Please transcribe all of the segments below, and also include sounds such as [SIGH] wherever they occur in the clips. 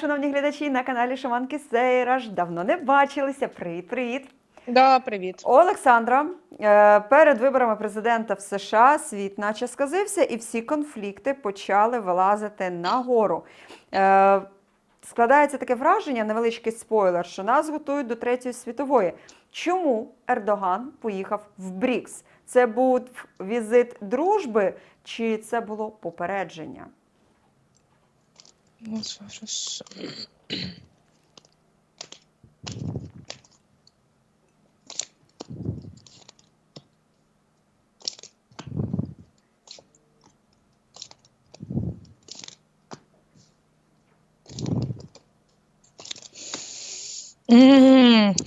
шановні глядачі на каналі Шаманки Сейраж. Давно не бачилися. Привіт, привіт. Да, привіт. Олександра, е, перед виборами президента в США світ наче сказився, і всі конфлікти почали вилазити нагору. Е, Складається таке враження, невеличкий спойлер, що нас готують до Третьої світової. Чому Ердоган поїхав в Брікс? Це був візит дружби, чи це було попередження? Ну, хорошо.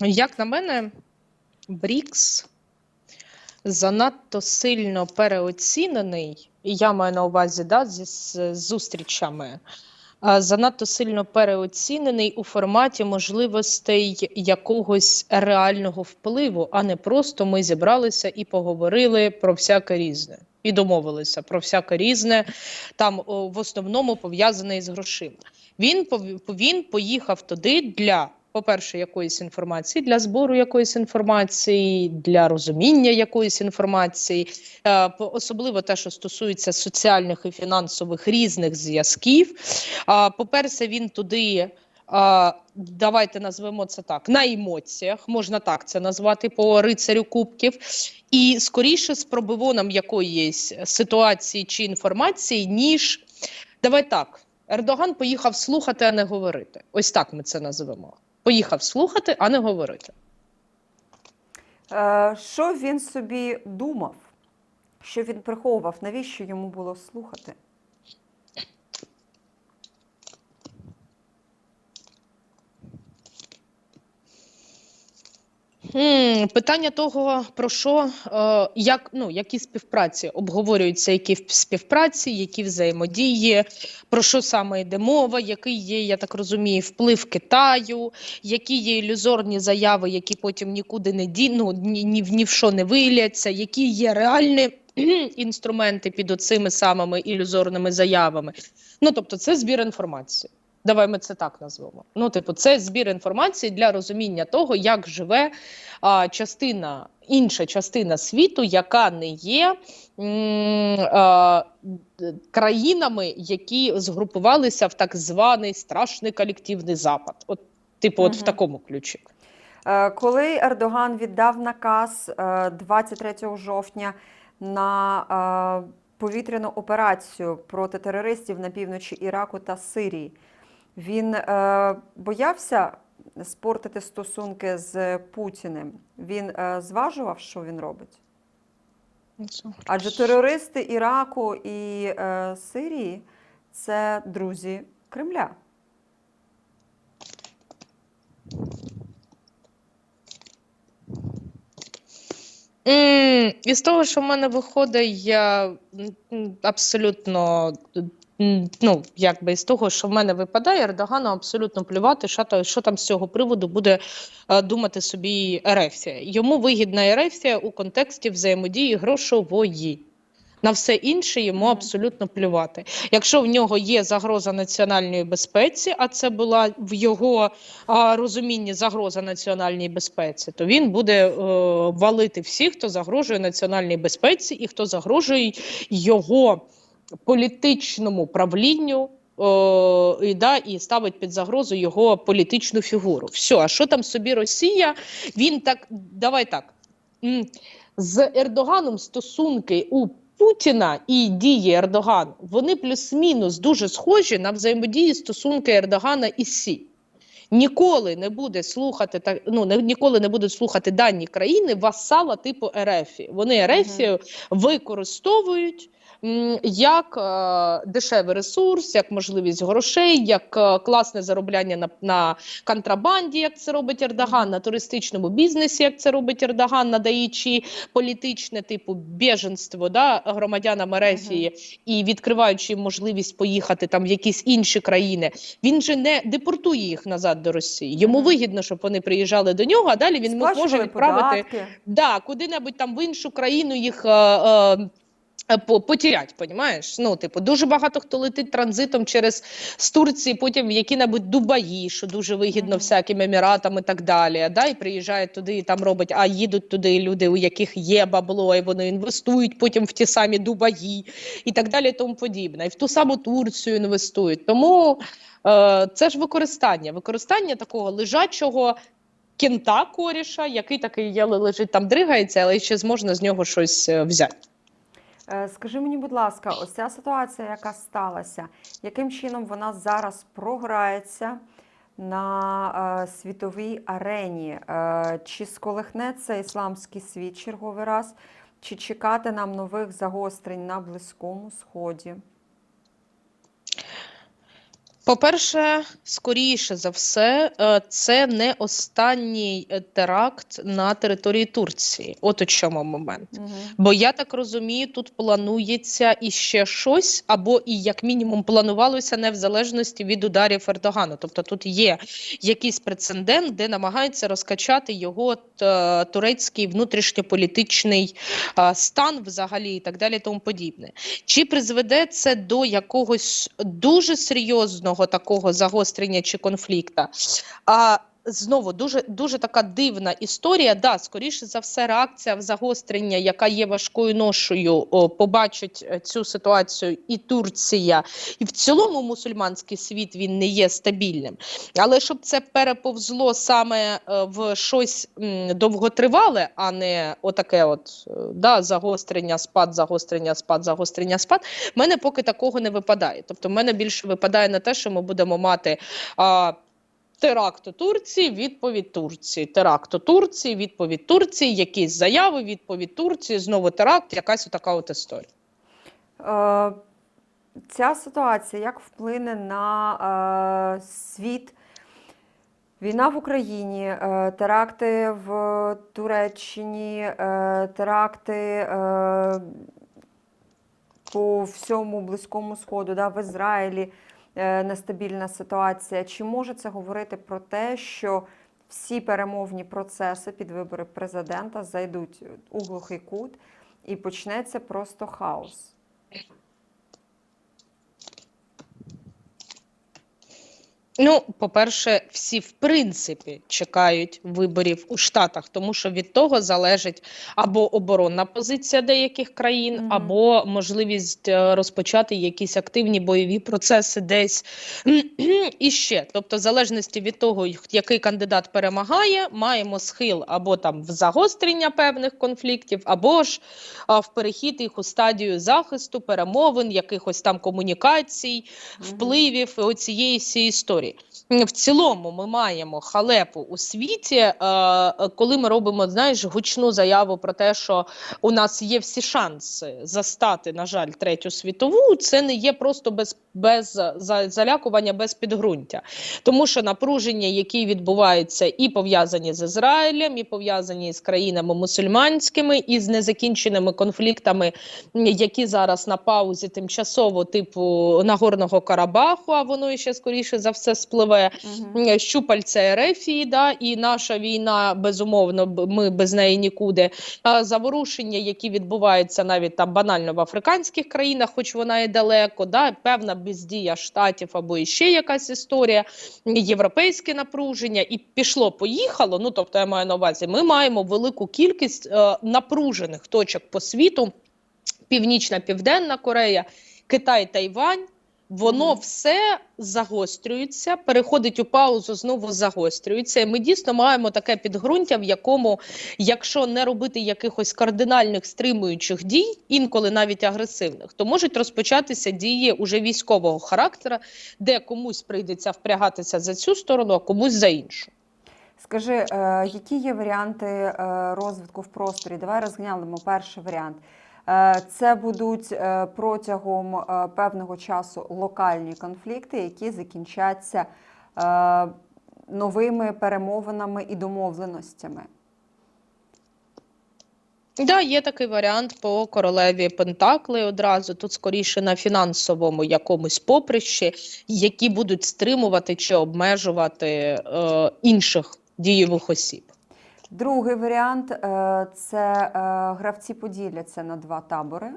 Як на мене, Брікс занадто сильно переоцінений, і я маю на увазі да, зі з зустрічами, занадто сильно переоцінений у форматі можливостей якогось реального впливу, а не просто ми зібралися і поговорили про всяке різне. І домовилися про всяке різне, там о, в основному пов'язане із грошима. Він він поїхав туди для, по-перше, якоїсь інформації, для збору якоїсь інформації, для розуміння якоїсь інформації, е, особливо те, що стосується соціальних і фінансових різних зв'язків. По-перше, він туди. Давайте назвемо це так на емоціях, можна так це назвати по рицарю кубків, і скоріше з пробивоном якоїсь ситуації чи інформації, ніж давай так. Ердоган поїхав слухати, а не говорити. Ось так ми це називемо. Поїхав слухати, а не говорити. Е, Що він собі думав? Що він приховував? Навіщо йому було слухати? Питання того, про що, е, як, ну, які співпраці обговорюються, які в- співпраці, які взаємодії, про що саме йде мова, який є, я так розумію, вплив Китаю, які є ілюзорні заяви, які потім нікуди не ді, ну, ні, ні, ні в що не виляться, які є реальні [CLEARS THROAT] інструменти під оцими самими ілюзорними заявами. Ну, тобто, це збір інформації. Давай ми це так назвемо. Ну, типу, це збір інформації для розуміння того, як живе а, частина, інша частина світу, яка не є м, а, країнами, які згрупувалися в так званий страшний колективний запад. От, типу, от в такому ключі. Е, Коли Ердоган віддав наказ е, 23 жовтня на е, повітряну операцію проти терористів на півночі Іраку та Сирії, він е, боявся спортити стосунки з Путіним. Він е, зважував, що він робить? Адже терористи Іраку і е, Сирії це друзі Кремля. Із того, що в мене виходить, я абсолютно ну, якби із того, що в мене випадає, Ердогану абсолютно плювати, що, що там з цього приводу буде е, думати собі Ерефія. Йому вигідна Ерефія у контексті взаємодії грошової. На все інше йому абсолютно плювати. Якщо в нього є загроза національної безпеці, а це була в його а, розумінні загроза національній безпеці, то він буде е, валити всіх, хто загрожує національній безпеці і хто загрожує його політичному правлінню. О, і, да, і ставить під загрозу його політичну фігуру. Все, а що там собі Росія? Він так, давай так. З Ердоганом стосунки у Путіна і дії Ердоган, вони плюс-мінус дуже схожі на взаємодії стосунки Ердогана і Сі. Ніколи не буде слухати так, ну не ніколи не будуть слухати дані країни васала типу Ерефі. Вони Ерефію використовують м, як е, дешевий ресурс, як можливість грошей, як е, класне заробляння на, на контрабанді, як це робить Ердоган, на туристичному бізнесі, як це робить Ердоган, надаючи політичне типу біженство да, громадянам Ерефії і відкриваючи можливість поїхати там в якісь інші країни. Він же не депортує їх назад до Росії. Йому Мгм. вигідно, щоб вони приїжджали до нього, а далі він може відправити податки. да, куди-небудь там в іншу країну їх. Е, е, Потерять, понімаєш? Ну, типу, дуже багато хто летить транзитом через з Турції, потім в які-небудь Дубаї, що дуже вигідно всяким еміратам і так далі. Да, і приїжджають туди, і там робить, а їдуть туди люди, у яких є бабло, і вони інвестують потім в ті самі Дубаї і так далі, і тому подібне. І в ту саму Турцію інвестують. Тому е, це ж використання, використання такого лежачого кента коріша, який такий є, лежить там, дригається, але ще зможна з нього щось е, взяти. Е, Скажи мені, будь ласка, ось ця ситуація, яка сталася, яким чином вона зараз програється на е, світовій арені? Е, чи сколихнеться ісламський світ черговий раз, чи чекати нам нових загострень на Близькому Сході? По-перше, скоріше за все, е, це не останній е, теракт на території Турції. От у чому момент. Угу. Бо я так розумію, тут планується іще щось, або і як мінімум планувалося не в залежності від ударів Ердогану. Тобто тут є якийсь прецедент, де намагаються розкачати його е, турецький внутрішньополітичний стан, взагалі, і так далі, тому подібне. Чи призведе це до якогось дуже серйозного такого загострення чи конфлікта? А Знову дуже дуже така дивна історія. Да, скоріше за все, реакція в загострення, яка є важкою ношою, о, побачить е, цю ситуацію і Турція, і в цілому мусульманський світ він не є стабільним. Але щоб це переповзло саме е, в щось довготривале, а не отаке, от е, да, загострення, спад, загострення, спад, загострення, спад. в мене поки такого не випадає. Тобто, в мене більше випадає на те, що ми будемо мати. Теракт у Турції, відповідь Турції. Теракт у Турції, відповідь Турції, якісь заяви, відповідь Турції, знову теракт, якась така от історія. Е, Ця ситуація як вплине на е, світ? Війна в Україні, е, теракти в Туреччині, е, теракти е, по всьому Близькому Сходу, да, в Ізраїлі нестабільна ситуація. Чи може це говорити про те, що всі перемовні процеси під вибори президента зайдуть у глухий кут і почнеться просто хаос? Ну, по-перше, всі в принципі чекають виборів у Штатах, тому що від того залежить або оборонна позиція деяких країн, Мгм. або можливість е, розпочати якісь активні бойові процеси десь [CLEARS THROAT] і ще. Тобто, в залежності від того, який кандидат перемагає, маємо схил або там в загострення певних конфліктів, або ж а, в перехід їх у стадію захисту, перемовин, якихось там комунікацій, впливів і оцієї всієї історії. В цілому ми маємо халепу у світі, е, коли ми робимо знаєш, гучну заяву про те, що у нас є всі шанси застати, на жаль, третю світову. Це не є просто без, без за- залякування, без підґрунтя. Тому що напруження, які відбуваються і пов'язані з Ізраїлем, і пов'язані з країнами мусульманськими, і з незакінченими конфліктами, які зараз на паузі тимчасово, типу Нагорного Карабаху, а воно ще скоріше за все спливе. Мгм. М, щупальця Ерефії, да, і наша війна, безумовно, ми без неї нікуди. А, заворушення, які відбуваються навіть там банально в африканських країнах, хоч вона і далеко, да, певна бездія штатів або іще якась історія, європейське напруження, і пішло, поїхало. Ну тобто, я маю на увазі, ми маємо велику кількість е, напружених точок по світу. Північна Південна Корея, Китай, Тайвань. Воно все загострюється, переходить у паузу, знову загострюється. І ми дійсно маємо таке підґрунтя, в якому, якщо не робити якихось кардинальних стримуючих дій, інколи навіть агресивних, то можуть розпочатися дії уже військового характера, де комусь прийдеться впрягатися за цю сторону, а комусь за іншу. Скажи, е, які є варіанти е, розвитку в просторі? Давай розглянемо перший варіант. Е, Це будуть е, протягом е, певного часу локальні конфлікти, які закінчаться новими перемовинами і домовленостями. Да, є такий варіант по королеві Пентакли одразу. Тут скоріше на фінансовому якомусь поприщі, які будуть стримувати чи обмежувати е, інших дієвих осіб. Другий варіант е, це е, гравці поділяться на два табори,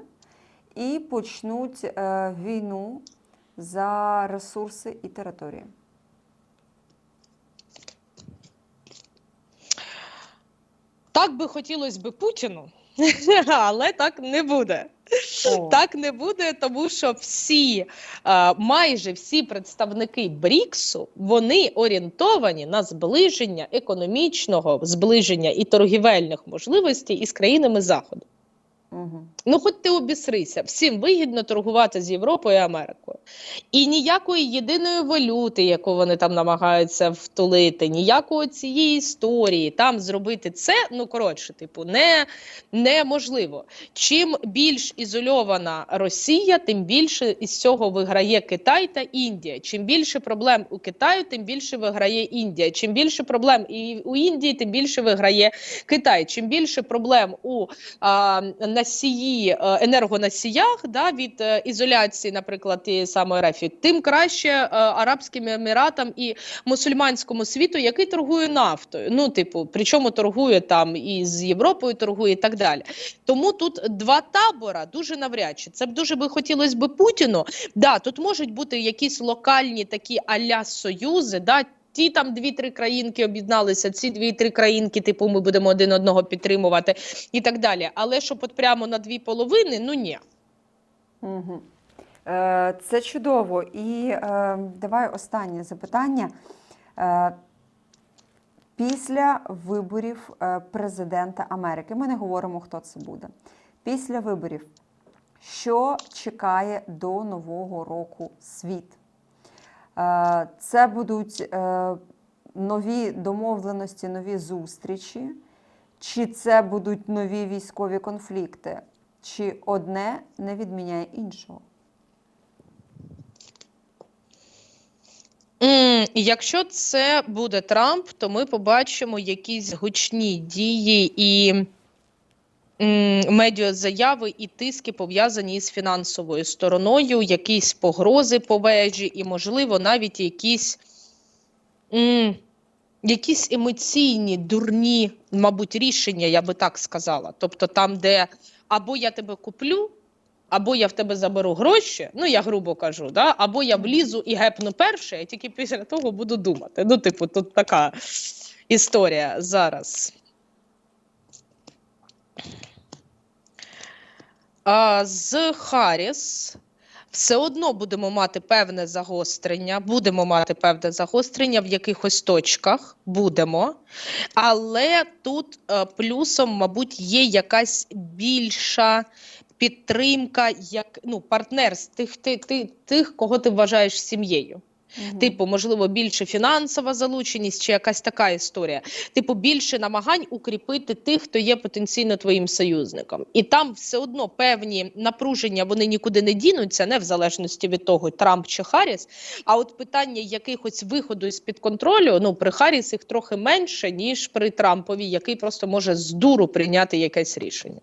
і почнуть е, війну за ресурси і території. Так би хотілося би Путіну, [LAUGHS] але так не буде. О. Так не буде, тому що всі, е, майже всі представники БРІКСу, вони орієнтовані на зближення економічного зближення і торгівельних можливостей із країнами Заходу. Угу. Ну, хоч ти обісрися, всім вигідно торгувати з Європою і Америкою. І ніякої єдиної валюти, яку вони там намагаються втулити, ніякої цієї історії там зробити це, ну коротше, типу, не, неможливо. Чим більш ізольована Росія, тим більше із цього виграє Китай та Індія. Чим більше проблем у Китаю, тим більше виграє Індія. Чим більше проблем і у Індії, тим більше виграє Китай. Чим більше проблем у а, носії е, енергоносіях да, від е, ізоляції, наприклад, тієї самої РФ, тим краще е, Арабським Еміратам і мусульманському світу, який торгує нафтою. Ну, типу, причому торгує там і з Європою, торгує і так далі. Тому тут два табора дуже навряд чи. Це б дуже би хотілося би Путіну. Да, тут можуть бути якісь локальні такі аля союзи. Да, Ті там дві-три країнки об'єдналися, ці дві-три країнки, типу, ми будемо один одного підтримувати і так далі. Але щоб от прямо на дві половини, ну ні. Угу. Е, це чудово. І е, давай останнє запитання. Е, після виборів е, президента Америки, ми не говоримо, хто це буде. Після виборів, що чекає до Нового року світ? Е, це будуть е, нові домовленості, нові зустрічі, чи це будуть нові військові конфлікти? Чи одне не відміняє іншого? Якщо це буде Трамп, то ми побачимо якісь гучні дії і медіазаяви і тиски пов'язані з фінансовою стороною, якісь погрози по вежі, і, можливо, навіть якісь, якісь емоційні, дурні, мабуть, рішення, я би так сказала. Тобто, там, де або я тебе куплю. Або я в тебе заберу гроші, ну я грубо кажу, да? або я влізу і гепну перше, і тільки після того буду думати. Ну, типу, тут така історія зараз. З Харріс все одно будемо мати певне загострення, будемо мати певне загострення в якихось точках, будемо. Але тут е, плюсом, мабуть, є якась більша підтримка, як ну, партнерств тих, тих, тих, тих, кого ти вважаєш сім'єю. Типу, можливо, більше фінансова залученість чи якась така історія. Типу, більше намагань укріпити тих, хто є потенційно твоїм союзником. І там все одно певні напруження вони нікуди не дінуться, не в залежності від того, Трамп чи Харріс. А от питання якихось виходу із під контролю, ну при Харріс їх трохи менше, ніж при Трампові, який просто може з дуру прийняти якесь рішення.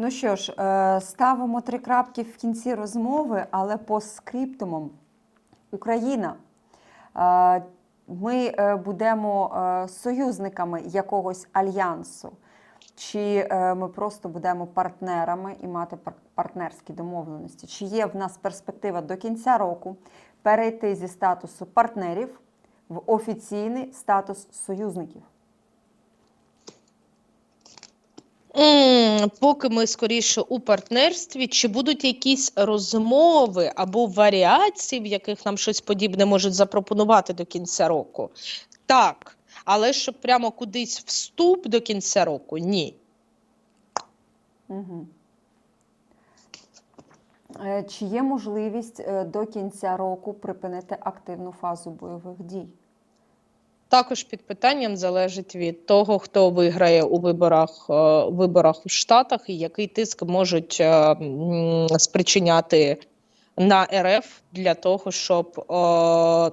Ну що ж, е, ставимо три крапки в кінці розмови, але по скриптумам. Україна. Ми е, будемо е, союзниками якогось альянсу, чи е, ми просто будемо партнерами і мати пар- партнерські домовленості? Чи є в нас перспектива до кінця року перейти зі статусу партнерів в офіційний статус союзників? М, Поки ми скоріше у партнерстві, чи будуть якісь розмови або варіації, в яких нам щось подібне можуть запропонувати до кінця року? Так, але щоб прямо кудись вступ до кінця року, ні. Угу. Чи є можливість е, до кінця року припинити активну фазу бойових дій? Також під питанням залежить від того, хто виграє у виборах, е, виборах у Штатах і який тиск можуть е, спричиняти на РФ для того, щоб е,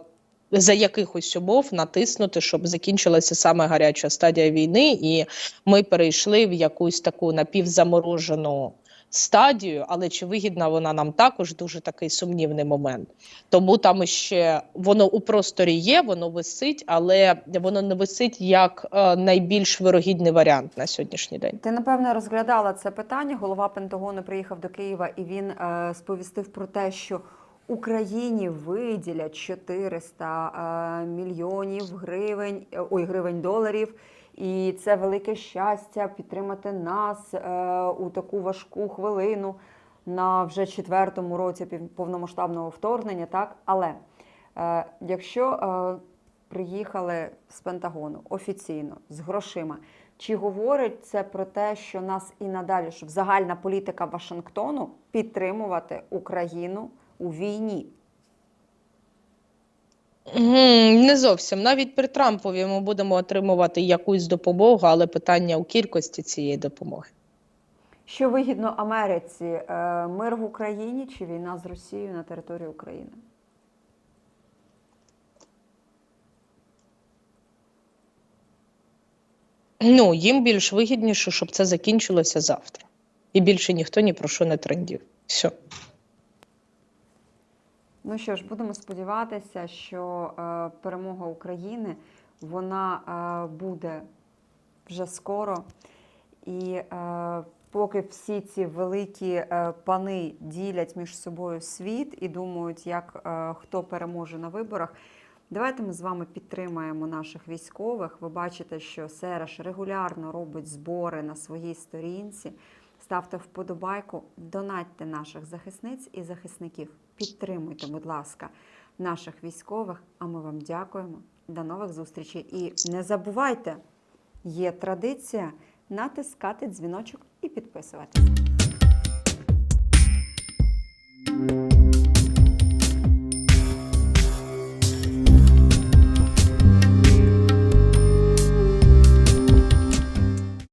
за якихось умов натиснути, щоб закінчилася саме гаряча стадія війни, і ми перейшли в якусь таку напівзаморожену стадію, але чи вигідна вона нам також дуже такий сумнівний момент. Тому там ще воно у просторі є, воно висить, але воно не висить як е, найбільш вирогідний варіант на сьогоднішній день. Ти напевне розглядала це питання. Голова Пентагону приїхав до Києва і він е, сповістив про те, що Україні виділять 400 е, мільйонів гривень, е, ой, гривень доларів. І це велике щастя підтримати нас е, у таку важку хвилину на вже четвертому році повномасштабного вторгнення. Так, але е, якщо е, приїхали з Пентагону офіційно з грошима, чи говорить це про те, що нас і надалі, що загальна політика Вашингтону підтримувати Україну у війні? Не зовсім. Навіть при Трампові ми будемо отримувати якусь допомогу, але питання у кількості цієї допомоги. Що вигідно Америці? е, Мир в Україні чи війна з Росією на території України? Ну, їм більш вигідніше, щоб це закінчилося завтра. І більше ніхто ні про що не трендів. Все. Ну що ж, будемо сподіватися, що е, перемога України вона е, буде вже скоро. І е, поки всі ці великі пани ділять між собою світ і думають, як хто переможе на виборах. Давайте ми з вами підтримаємо наших військових. Ви бачите, що Сереш регулярно робить збори на своїй сторінці. Ставте вподобайку, донатьте наших захисниць і захисників. Підтримуйте, будь ласка, наших військових. А ми вам дякуємо. До нових зустрічей. І не забувайте, є традиція натискати дзвіночок і підписуватися.